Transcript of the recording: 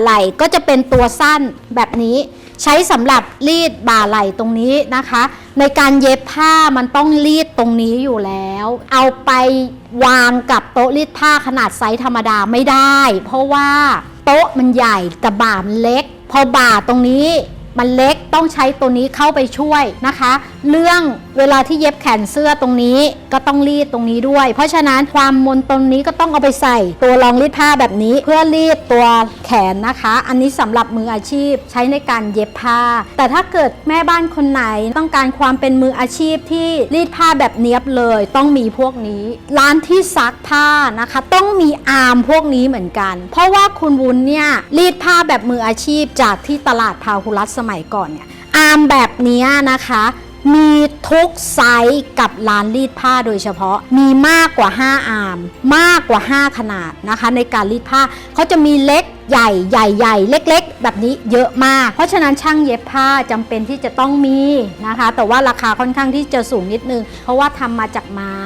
ไหล่ก็จะเป็นตัวสั้นแบบนี้ใช้สำหรับรีดบ่าไหล่ตรงนี้นะคะ ในการเย็บผ้ามันต้องรีดตรงนี้อยู่แล้ว เอาไปวางกับโต๊ะรีดผ้าขนาดไซส์ธรรมดาไม่ได้ เพราะว่าโต๊ะมันใหญ่แต่บ่ามันเล็ก พอบ่าตรงนี้ มันเล็กต้องใช้ตัวนี้เข้าไปช่วยนะคะ เรื่องเวลาที่เย็บแขนเสื้อตรงนี้ก็ต้องรีดตรงนี้ด้วย เพราะฉะนั้นความมนตรงนี้ก็ต้องเอาไปใส่ตัวรองรีดผ้าแบบนี้ เพื่อรีดตัวแขนนะคะ อันนี้สำหรับมืออาชีพใช้ในการเย็บผ้า แต่ถ้าเกิดแม่บ้านคนไหนต้องการความเป็นมืออาชีพที่รีดผ้าแบบเนี้ยบเลย ต้องมีพวกนี้ ร้านที่ซักผ้านะคะ ต้องมีอาร์มพวกนี้เหมือนกัน เพราะว่าคุณวุ้นเนี่ยรีดผ้าแบบมืออาชีพจากที่ตลาดพาหุรัสสมัยก่อนเนี่ยอาร์มแบบนี้นะคะ มีทุกไซส์กับร้านรีดผ้าโดยเฉพาะมีมากกว่า 5 อาร์มมากกว่า 5 ขนาดนะคะ ในการรีดผ้าเขาจะมีเล็กใหญ่ใหญ่ใหญ่เล็ก ๆ แบบนี้เยอะมาก เพราะฉะนั้นช่างเย็บผ้าจำเป็นที่จะต้องมีนะคะ แต่ว่าราคาค่อนข้างที่จะสูงนิดนึง เพราะว่าทำมาจากไม้